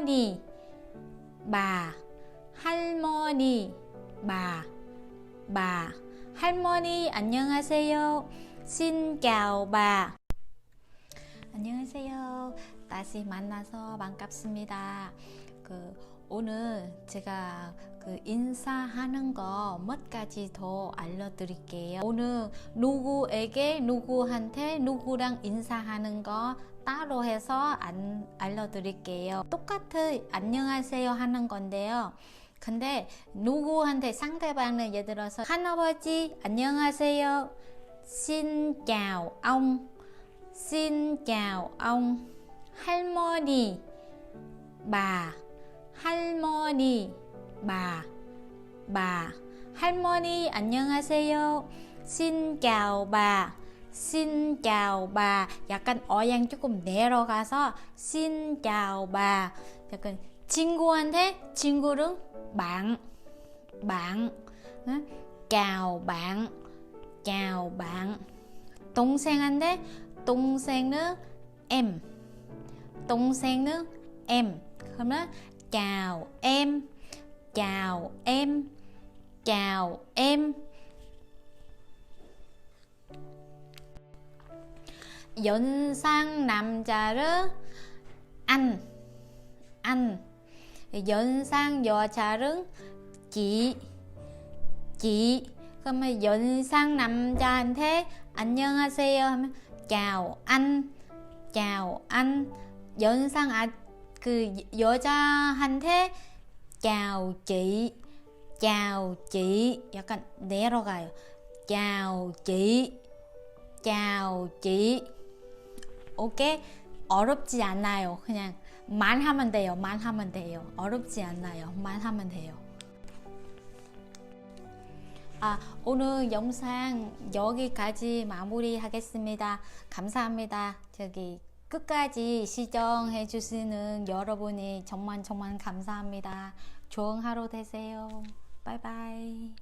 할머니 마 할머니 마 마 할머니 안녕하세요. 신갸오 바 안녕하세요. 다시 만나서 반갑습니다. 그 오늘 제가 그 인사하는 거 몇 가지 더 알려드릴게요. 오늘 누구에게 누구한테 누구랑 인사하는 거 따로 해서 안, 알려드릴게요. 똑같은 안녕하세요 하는 건데요. 근데 누구한테 상대방은 예를 들어서 할아버지 안녕하세요. Chào ông. 할머니 bà 할머니 bà bà 할머니 안녕하세요 xin chào bà xin chào bà 약간 어양 조금 내려가서 xin chào bà 약간 친구한테 친구는 bạn bạn 응? chào bạn chào bạn 동생한테 동생은 em 동생은 em 그러면 chào em. Chào em. Chào em. Dọn sang nằm trà rớ. Anh. Anh. Dọn sang dò trà rứng chị. Chị. Không mà dọn sang nằm trà anh thế. Anh nhân chào anh. Chào anh. Dọn sang à 그 여자한테 chào chị 약간 내려가요. chào chị 오케이? 어렵지 않아요. 그냥 말하면 돼요. 말하면 돼요. 어렵지 않아요. 말하면 돼요. 아 오늘 영상 여기까지 마무리하겠습니다. 감사합니다. 저기 끝까지 시청해 주시는 여러분이 정말 정말 감사합니다. 좋은 하루 되세요. 바이바이